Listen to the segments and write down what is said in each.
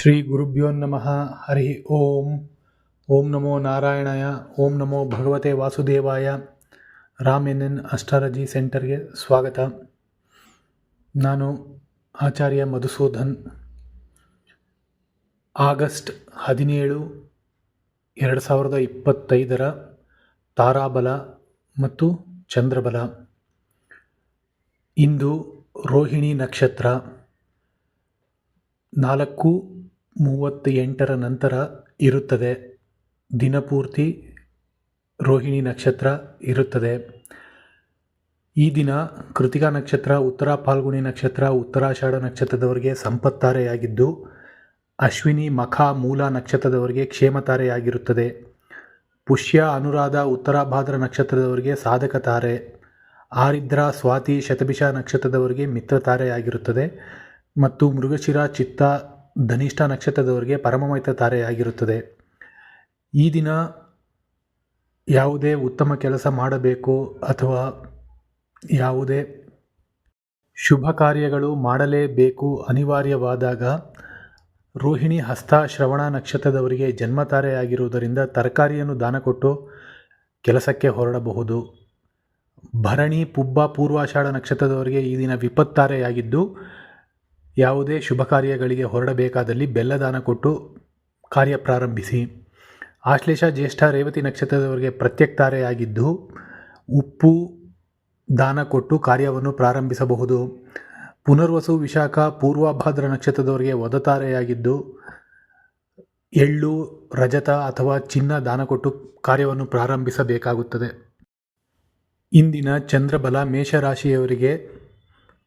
ಶ್ರೀ ಗುರುಭ್ಯೋ ನಮಃ. ಹರಿ ಓಂ. ಓಂ ನಮೋ ನಾರಾಯಣಾಯ. ಓಂ ನಮೋ ಭಗವತೆ ವಾಸುದೇವಾಯ. ರಾಮ್ ಎನ್ ಎನ್ ಅಸ್ಟ್ರಾಲಜಿ ಸೆಂಟರ್ಗೆ ಸ್ವಾಗತ. ನಾನು ಆಚಾರ್ಯ ಮಧುಸೂದನ್. ಆಗಸ್ಟ್ ಹದಿನೇಳು, ಎರಡು ಸಾವಿರದ ಇಪ್ಪತ್ತೈದರ ತಾರಾಬಲ ಮತ್ತು ಚಂದ್ರಬಲ. ಇಂದು ರೋಹಿಣಿ ನಕ್ಷತ್ರ. ನಾಲ್ಕು ಮೂವತ್ತ ಎಂಟರ ನಂತರ ಇರುತ್ತದೆ. ದಿನಪೂರ್ತಿ ರೋಹಿಣಿ ನಕ್ಷತ್ರ ಇರುತ್ತದೆ. ಈ ದಿನ ಕೃತಿಕಾ ನಕ್ಷತ್ರ, ಉತ್ತರ ಫಾಲ್ಗುಣಿ ನಕ್ಷತ್ರ, ಉತ್ತರಾಷಾಢ ನಕ್ಷತ್ರದವರಿಗೆ ಸಂಪತ್ತಾರೆಯಾಗಿದ್ದು, ಅಶ್ವಿನಿ ಮಖ ಮೂಲ ನಕ್ಷತ್ರದವರಿಗೆ ಕ್ಷೇಮತಾರೆಯಾಗಿರುತ್ತದೆ. ಪುಷ್ಯ, ಅನುರಾಧ, ಉತ್ತರ ಭಾದ್ರ ನಕ್ಷತ್ರದವರಿಗೆ ಸಾಧಕ ತಾರೆ ಆರಿದ್ರ, ಸ್ವಾತಿ, ಶತಭಿಷ ನಕ್ಷತ್ರದವರಿಗೆ ಮಿತ್ರ ತಾರೆಯಾಗಿರುತ್ತದೆ ಮತ್ತು ಮೃಗಶಿರ, ಚಿತ್ತ ಧನಿಷ್ಠ ನಕ್ಷತ್ರದವರಿಗೆ ಪರಮಮೈತ್ರ ತಾರೆಯಾಗಿರುತ್ತದೆ ಈ ದಿನ ಯಾವುದೇ ಉತ್ತಮ ಕೆಲಸ ಮಾಡಬೇಕು ಅಥವಾ ಯಾವುದೇ ಶುಭ ಕಾರ್ಯಗಳು ಮಾಡಲೇಬೇಕು ಅನಿವಾರ್ಯವಾದಾಗ ರೋಹಿಣಿ ಹಸ್ತ ಶ್ರವಣ ನಕ್ಷತ್ರದವರಿಗೆ ಜನ್ಮ ತಾರೆಯಾಗಿರುವುದರಿಂದ ತರಕಾರಿಯನ್ನು ದಾನ ಕೊಟ್ಟು ಕೆಲಸಕ್ಕೆ ಹೊರಡಬಹುದು. ಭರಣಿ ಪುಬ್ಬ ಪೂರ್ವಾಷಾಢ ನಕ್ಷತ್ರದವರಿಗೆ ಈ ದಿನ ವಿಪತ್ತಾರೆಯಾಗಿದ್ದು ಯಾವುದೇ ಶುಭ ಕಾರ್ಯಗಳಿಗೆ ಹೊರಡಬೇಕಾದಲ್ಲಿ ಬೆಲ್ಲದಾನ ಕೊಟ್ಟು ಕಾರ್ಯ ಪ್ರಾರಂಭಿಸಿ. ಆಶ್ಲೇಷ ಜ್ಯೇಷ್ಠ ರೇವತಿ ನಕ್ಷತ್ರದವರಿಗೆ ಪ್ರತ್ಯಕ್ತಾರೆಯಾಗಿದ್ದು ಉಪ್ಪು, ದಾನ ಕೊಟ್ಟು ಕಾರ್ಯವನ್ನು ಪ್ರಾರಂಭಿಸಬಹುದು. ಪುನರ್ವಸು ವಿಶಾಖ ಪೂರ್ವಭಾದ್ರ ನಕ್ಷತ್ರದವರಿಗೆ ವದತಾರೆಯಾಗಿದ್ದು ಎಳ್ಳು, ರಜತ ಅಥವಾ ಚಿನ್ನ ದಾನ ಕೊಟ್ಟು ಕಾರ್ಯವನ್ನು ಪ್ರಾರಂಭಿಸಬೇಕಾಗುತ್ತದೆ. ಇಂದಿನ ಚಂದ್ರಬಲ ಮೇಷರಾಶಿಯವರಿಗೆ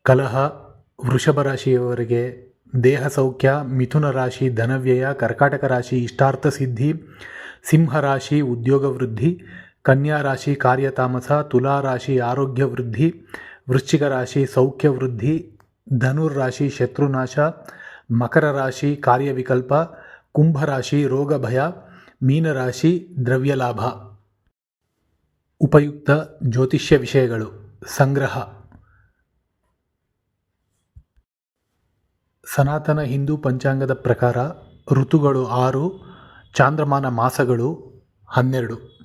ಕಲಹ ವೃಷಭ ರಾಶಿಯವರಿಗೆ ದೇಹ ಸೌಖ್ಯ, ಮಿಥುನ ರಾಶಿ, ಧನವ್ಯಯ, ಕರ್ಕಾಟಕ ರಾಶಿ, ಇಷ್ಟಾರ್ಥ ಸಿದ್ಧಿ, ಸಿಂಹ ರಾಶಿ, ಉದ್ಯೋಗ ವೃದ್ಧಿ, ಕನ್ಯಾ ರಾಶಿ ಕಾರ್ಯತಾಮಸ ತುಲಾ ರಾಶಿ, ಆರೋಗ್ಯ ವೃದ್ಧಿ, ವೃಶ್ಚಿಕ ರಾಶಿ, ಸೌಖ್ಯ ವೃದ್ಧಿ, ಧನುರ್ ರಾಶಿ, ಶತ್ರುನಾಶ, ಮಕರ ರಾಶಿ ಕಾರ್ಯವಿಕಲ್ಪ ಕುಂಭರಾಶಿ ರೋಗ ಭಯ ಮೀನರಾಶಿ ದ್ರವ್ಯಲಾಭ. ಉಪಯುಕ್ತ ಜ್ಯೋತಿಷ್ಯ ವಿಷಯಗಳು. ಸಂಗ್ರಹ. ಸನಾತನ ಹಿಂದೂ ಪಂಚಾಂಗದ ಪ್ರಕಾರ ಋತುಗಳು ಆರು, ಚಾಂದ್ರಮಾನ ಮಾಸಗಳು ಹನ್ನೆರಡು.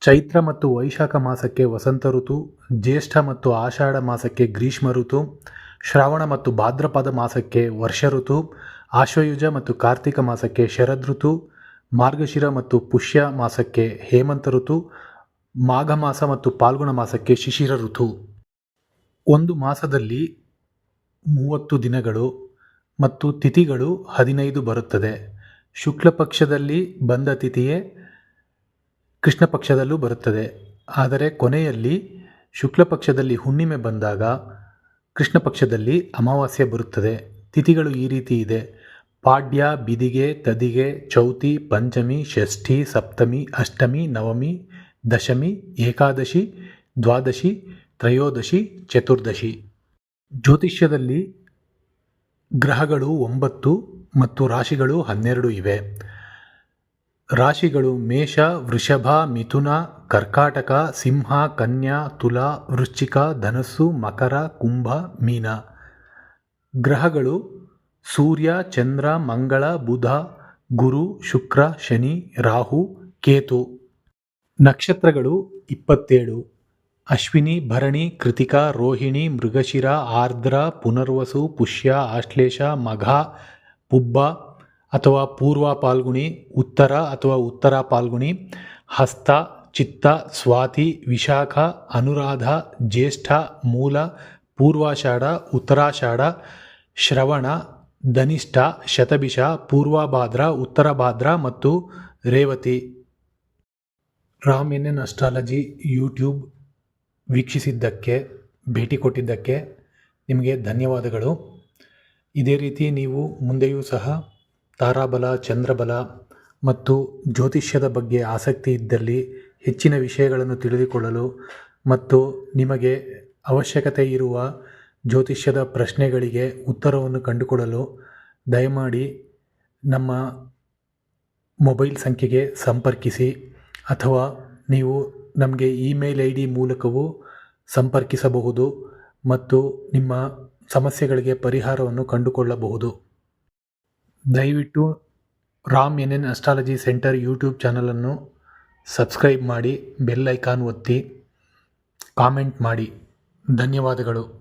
ಚೈತ್ರ ಮತ್ತು ವೈಶಾಖ ಮಾಸಕ್ಕೆ ವಸಂತ ಋತು, ಜ್ಯೇಷ್ಠ ಮತ್ತು ಆಷಾಢ ಮಾಸಕ್ಕೆ ಗ್ರೀಷ್ಮ ಋತು, ಶ್ರಾವಣ ಮತ್ತು ಭಾದ್ರಪದ ಮಾಸಕ್ಕೆ ವರ್ಷ ಋತು, ಆಶ್ವಯುಜ ಮತ್ತು ಕಾರ್ತಿಕ ಮಾಸಕ್ಕೆ ಶರದ್ ಋತು, ಮಾರ್ಗಶಿರ ಮತ್ತು ಪುಷ್ಯ ಮಾಸಕ್ಕೆ ಹೇಮಂತ ಋತು, ಮಾಘ ಮಾಸ ಮತ್ತು ಪಾಲ್ಗುಣ ಮಾಸಕ್ಕೆ ಶಿಶಿರ ಋತು. ಒಂದು ಮಾಸದಲ್ಲಿ ಮೂವತ್ತು ದಿನಗಳು ಮತ್ತು ತಿಥಿಗಳು ಹದಿನೈದು ಬರುತ್ತದೆ. ಶುಕ್ಲ ಪಕ್ಷದಲ್ಲಿ ಬಂದ ತಿಥಿಯೇ ಕೃಷ್ಣ ಪಕ್ಷದಲ್ಲೂ ಬರುತ್ತದೆ. ಆದರೆ ಕೊನೆಯಲ್ಲಿ ಶುಕ್ಲ ಪಕ್ಷದಲ್ಲಿ ಹುಣ್ಣಿಮೆ ಬಂದಾಗ ಕೃಷ್ಣ ಪಕ್ಷದಲ್ಲಿ ಅಮಾವಾಸ್ಯೆ ಬರುತ್ತದೆ. ತಿಥಿಗಳು ಈ ರೀತಿ ಇದೆ. ಪಾಡ್ಯ, ಬಿದಿಗೆ, ತದಿಗೆ, ಚೌತಿ, ಪಂಚಮಿ, ಷಷ್ಠಿ, ಸಪ್ತಮಿ, ಅಷ್ಟಮಿ, ನವಮಿ, ದಶಮಿ, ಏಕಾದಶಿ, ದ್ವಾದಶಿ, ತ್ರಯೋದಶಿ, ಚತುರ್ದಶಿ. ಜ್ಯೋತಿಷ್ಯದಲ್ಲಿ ಗ್ರಹಗಳು ಒಂಬತ್ತು ಮತ್ತು ರಾಶಿಗಳು ಹನ್ನೆರಡು ಇವೆ. ರಾಶಿಗಳು ಮೇಷ, ವೃಷಭ, ಮಿಥುನ, ಕರ್ಕಾಟಕ, ಸಿಂಹ, ಕನ್ಯಾ, ತುಲಾ, ವೃಶ್ಚಿಕ, ಧನಸ್ಸು, ಮಕರ, ಕುಂಭ, ಮೀನ. ಗ್ರಹಗಳು ಸೂರ್ಯ, ಚಂದ್ರ, ಮಂಗಳ, ಬುಧ, ಗುರು, ಶುಕ್ರ, ಶನಿ, ರಾಹು, ಕೇತು. ನಕ್ಷತ್ರಗಳು ಇಪ್ಪತ್ತೇಳು. ಅಶ್ವಿನಿ, ಭರಣಿ, ಕೃತಿಕಾ, ರೋಹಿಣಿ, ಮೃಗಶಿರ, ಆರ್ದ್ರ, ಪುನರ್ವಸು, ಪುಷ್ಯ, ಆಶ್ಲೇಷ, ಮಘ, ಪುಬ್ಬ ಅಥವಾ ಪೂರ್ವ ಪಾಲ್ಗುಣಿ, ಉತ್ತರ ಅಥವಾ ಉತ್ತರ ಪಾಲ್ಗುಣಿ, ಹಸ್ತ, ಚಿತ್ತ, ಸ್ವಾತಿ, ವಿಶಾಖ, ಅನುರಾಧ, ಜ್ಯೇಷ್ಠ, ಮೂಲ, ಪೂರ್ವಾಷಾಢ, ಉತ್ತರಾಷಾಢ, ಶ್ರವಣ, ಧನಿಷ್ಠ, ಶತಭಿಷ, ಪೂರ್ವಭಾದ್ರ ಉತ್ತರ ಭಾದ್ರ ಮತ್ತು Revati. Ram N N astrology, YouTube. ವೀಕ್ಷಿಸಿದ್ದಕ್ಕೆ, ಭೇಟಿ ಕೊಟ್ಟಿದ್ದಕ್ಕೆ ನಿಮಗೆ ಧನ್ಯವಾದಗಳು. ಇದೇ ರೀತಿ ನೀವು ಮುಂದೆಯೂ ಸಹ ತಾರಾಬಲ, ಚಂದ್ರಬಲ ಮತ್ತು ಜ್ಯೋತಿಷ್ಯದ ಬಗ್ಗೆ ಆಸಕ್ತಿ ಇದ್ದಲ್ಲಿ ಹೆಚ್ಚಿನ ವಿಷಯಗಳನ್ನು ತಿಳಿದುಕೊಳ್ಳಲು ಮತ್ತು ನಿಮಗೆ ಅವಶ್ಯಕತೆ ಇರುವ ಜ್ಯೋತಿಷ್ಯದ ಪ್ರಶ್ನೆಗಳಿಗೆ ಉತ್ತರವನ್ನು ಕಂಡುಕೊಳ್ಳಲು ದಯಮಾಡಿ ನಮ್ಮ ಮೊಬೈಲ್ ಸಂಖ್ಯೆಗೆ ಸಂಪರ್ಕಿಸಿ ಅಥವಾ ನೀವು ನಮಗೆ ಇಮೇಲ್ ಐ ಡಿ ಮೂಲಕವೂ ಸಂಪರ್ಕಿಸಬಹುದು ಮತ್ತು ನಿಮ್ಮ ಸಮಸ್ಯೆಗಳಿಗೆ ಪರಿಹಾರವನ್ನು ಕಂಡುಕೊಳ್ಳಬಹುದು. ದಯವಿಟ್ಟು Ram N N astrology centre YouTube ಚಾನಲನ್ನು ಸಬ್ಸ್ಕ್ರೈಬ್ ಮಾಡಿ, ಬೆಲ್ ಐಕಾನ್ ಒತ್ತಿ, ಕಾಮೆಂಟ್ ಮಾಡಿ. ಧನ್ಯವಾದಗಳು.